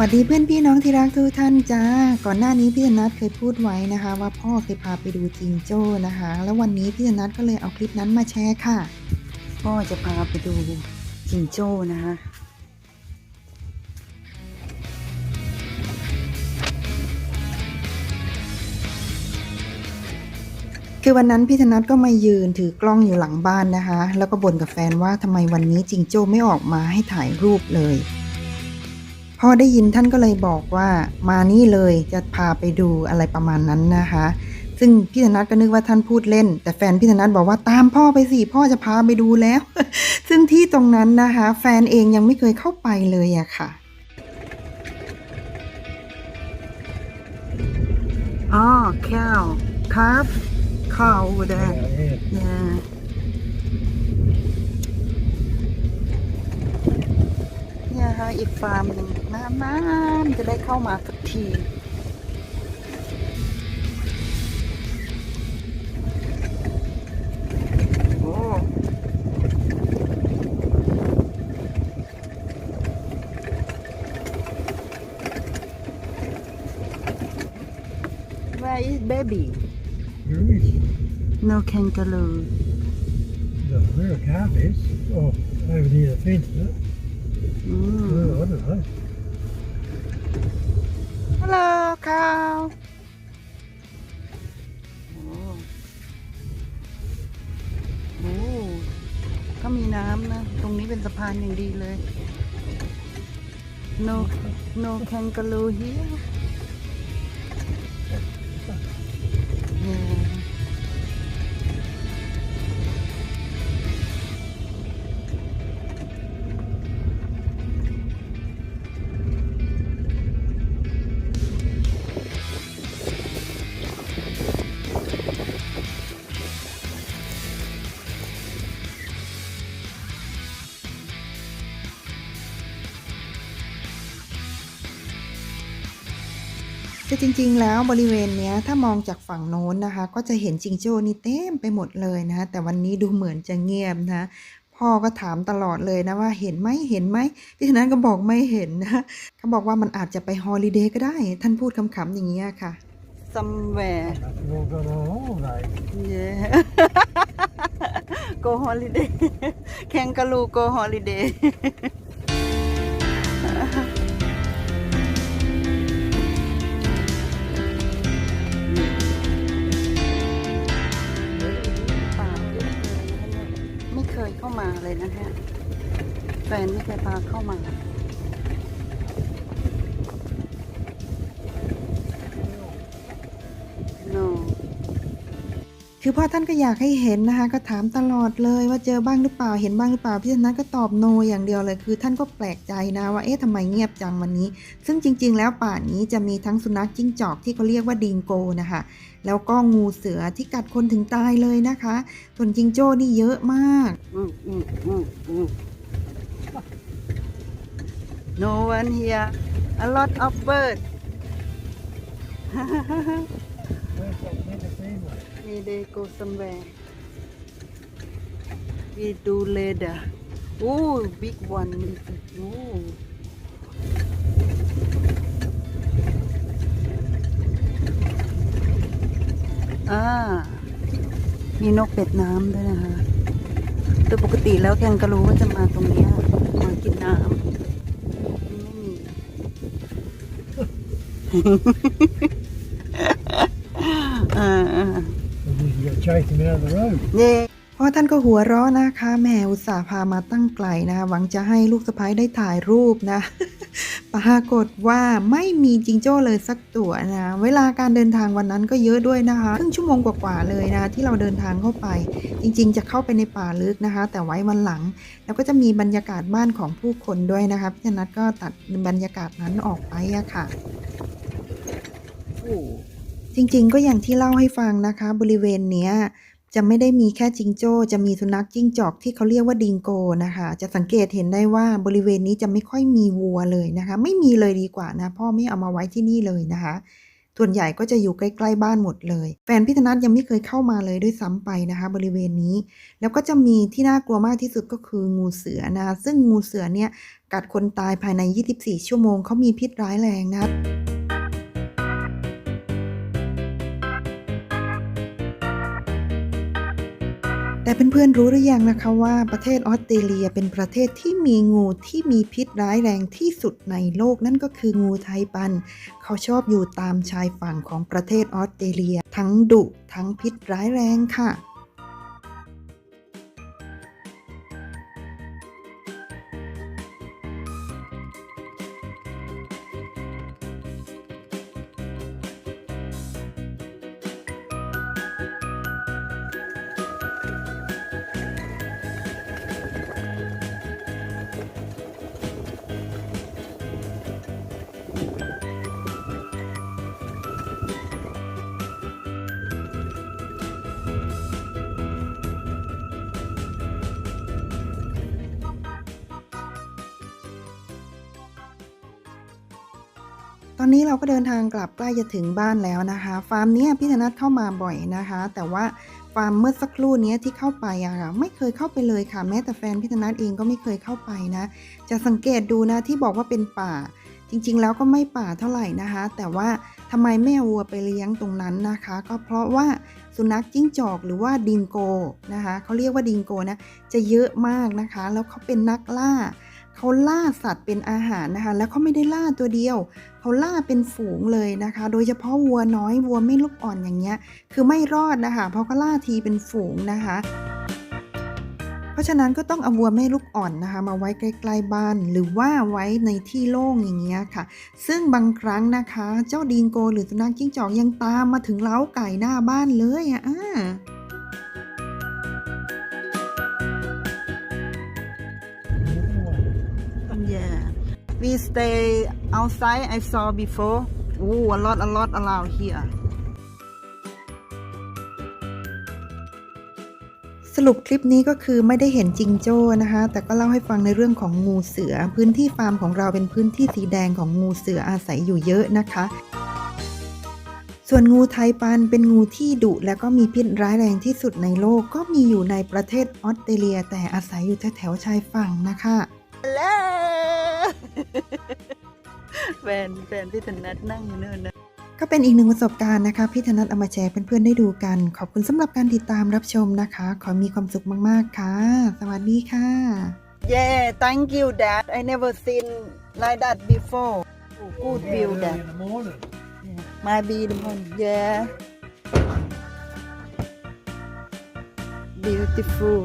วัสดีเพื่อนพี่น้องที่รักทุกท่านจ้า ก่อนหน้านี้พี่ธนัทเคยพูดไว้นะคะ ว่าพ่อเคยพาไปดูจิงโจ้นะคะ แล้ววันนี้พี่ธนัทก็เลยเอาคลิปนั้นมาแชร์ค่ะ พ่อจะพาไปดูจิงโจ้นะคะคือวันนั้นพี่ธนัทก็มายืนถือกล้องอยู่หลังบ้านนะคะ แล้วก็บ่นกับแฟนว่าทำไมวันนี้จิงโจ้ไม่ออกมาให้ถ่ายรูปเลย พอได้ยินท่านก็เลยบอกว่ามานี่เลยจะพาไปดูอะไรประมาณนั้นนะคะ ซึ่งพี่ธนัทก็นึกว่าท่านพูดเล่น แต่แฟนพี่ธนัทบอกว่าตามพ่อไปสิพ่อจะพาไปดูแล้ว ซึ่งที่ตรงนั้นนะคะ แฟนเองยังไม่เคยเข้าไปเลยอะค่ะอ๋อ cow calf cow over there Yeah, yeah นี่ยค่ะอีกฟาร์มหนึ่งนานๆจะได้เข้ามาสักทีโอ้ Where is baby? there is. No kangaroo. The where a calf is, or over near the fence, is it? ฮัลโหลคาวโอ้ก็มีน้ำนะ ตรงนี้เป็นสะพานอย่างดีเลย no no kangaroo here คือจริงๆ แล้วบริเวณเนี้ยถ้ามองจากฝั่งโน้นนะคะ ก็จะเห็นจิงโจ้นี่เต็มไปหมดเลยนะคะแต่วันนี้ดูเหมือนจะเงียบนะพ่อก็ถามตลอดเลยนะว่าเห็นไหมเห็นไหมพี่ธนัทก็บอกไม่เห็นนะเขาบอกว่ามันอาจจะไปฮอลิเดย์ก็ได้ ท่านพูดคำๆอย่างนี้ยค่ะ somewhere We've all got on holiday. yeah go holiday kangaroo go holiday เลยนะฮะแฟนไม่แกพาเข้ามา คือพ่อท่านก็อยากให้เห็นนะคะ ก็ถามตลอดเลยว่าเจอบ้างหรือเปล่าเห็นบ้างหรือเปล่าพี่ธนัทก็ตอบโนอย่างเดียวเลย คือท่านก็แปลกใจนะว่าเอ๊ะทำไมเงียบจังวันนี้ ซึ่งจริง ๆ แล้วป่านี้จะมีทั้งสุนัขจิ้งจอกที่เขาเรียกว่าดิงโกนะคะแล้วก็งูเสือที่กัดคนถึงตายเลยนะคะ ส่วนจิงโจ้นี่เยอะมาก No one here a lot of bird me they go somewhere. We do later. Oh, big one. Oh. Ah, มีนกเป็ดน้ำด้วยนะคะโดยปกติแล้วแคนก็รู้ว่าจะมาตรงนี้มากินน้ำไม่มีอ่า We need to chase him out of the road. เย่พ่อท่านก็หัวเราะนะคะแหม่อุตส่าห์พามาตั้งไกลนะคะหวังจะให้ลูกสะพ้ายได้ถ่ายรูปนะ ปรากฏว่าไม่มีจิงโจ้เลยสักตัวนะ เวลาการเดินทางวันนั้นก็เยอะด้วยนะคะครึ่งชั่วโมงกว่าๆเลยนะ ที่เราเดินทางเข้าไป จริงๆ จะเข้าไปในป่าลึกนะคะ แต่ไว้วันหลัง แล้วก็จะมีบรรยากาศบ้านของผู้คนด้วยนะคะพี่นัทก็ตัดบรรยากาศนั้นออกไปอะค่ะ จริงๆ ก็อย่างที่เล่าให้ฟังนะคะ บริเวณเนี้ยจะไม่ได้มีแค่จิงโจ้ จะมีสุนัขจิ้งจอกที่เขาเรียกว่าดิงโกนะคะ จะสังเกตเห็นได้ว่าบริเวณนี้จะไม่ค่อยมีวัวเลยนะคะ ไม่มีเลยดีกว่านะ พ่อไม่เอามาไว้ที่นี่เลยนะคะ ส่วนใหญ่ก็จะอยู่ใกล้ๆบ้านหมดเลย แฟนพี่ธนัทยังไม่เคยเข้ามาเลยด้วยซ้ำไปนะคะ บริเวณนี้ แล้วก็จะมีที่น่ากลัวมากที่สุดก็คืองูเสือนะคะซึ่งงูเสือเนี่ยกัดคนตายภายใน 24 ชั่วโมงเขามีพิษร้ายแรงนะ แต่เพื่อนๆรู้หรือยังนะคะว่าประเทศออสเตรเลียเป็นประเทศที่มีงูที่มีพิษร้ายแรงที่สุดในโลกนั่นก็คืองูไทปัน เขาชอบอยู่ตามชายฝั่งของประเทศออสเตรเลีย ทั้งดุทั้งพิษร้ายแรงค่ะ อนนี้เราก็เดินทางกลับใกล้จะถึงบ้านแล้วนะคะ ฟาร์มนี้พี่ธนัทเข้ามาบ่อยนะคะ แต่ว่าฟาร์มเมื่อสักครู่นี้ที่เข้าไปอะค่ะไม่เคยเข้าไปเลยค่ะ แม้แต่แฟนพี่ธนัทเองก็ไม่เคยเข้าไปนะ จะสังเกตดูนะที่บอกว่าเป็นป่า จริงๆ แล้วก็ไม่ป่าเท่าไหร่นะคะ แต่ว่าทำไมไม่เอาวัวไปเลี้ยงตรงนั้นนะคะ ก็เพราะว่าสุนัขจิ้งจอกหรือว่าดิงโกนะคะเขาเรียกว่าดิงโกนะจะเยอะมากนะคะ แล้วเขาเป็นนักล่า เขาล่าสัตว์เป็นอาหารนะคะ แล้วเขาไม่ได้ล่าตัวเดียว เขาล่าเป็นฝูงเลยนะคะ โดยเฉพาะวัวน้อยวัวไม่ลูกอ่อนอย่างเงี้ย คือไม่รอดนะคะ เพราะเขาล่าทีเป็นฝูงนะคะ เพราะฉะนั้นก็ต้องเอาวัวแม่ลูกอ่อนนะคะ มาไว้ใกล้ ๆบ้านหรือว่าไว้ในที่โล่งอย่างเงี้ยค่ะ ซึ่งบางครั้งนะคะ เจ้าดิงโกหรือสุนัขจิ้งจอกยังตามมาถึงเล้าไก่หน้าบ้านเลยอะ We stay outside. I saw before. Oh, a lot, a lot around here. สรุปคลิปนี้ก็คือไม่ได้เห็นจิงโจ้นะคะ แต่ก็เล่าให้ฟังในเรื่องของงูเสือ พื้นที่ฟาร์มของเราเป็นพื้นที่สีแดงของงูเสืออาศัยอยู่เยอะนะคะ ส่วนงูไทปันเป็นงูที่ดุและก็มีพิษร้ายแรงที่สุดในโลก ก็มีอยู่ในประเทศออสเตรเลีย แต่อาศัยอยู่แถวๆชายฝั่งนะคะฮัลโหล แฟนแฟนพี่ธนัทนั่งอยู่นู่นนะ ก็เป็นอีกหนึ่งประสบการณ์นะคะ พี่ธนัทเอามาแชร์เพื่อนๆได้ดูกัน ขอบคุณสำหรับการติดตามรับชมนะคะ ขอมีความสุขมากๆค่ะ สวัสดีค่ะ Yeah thank you dad I never seen like that before good view Early dad in the morning. my be the one yeah beautiful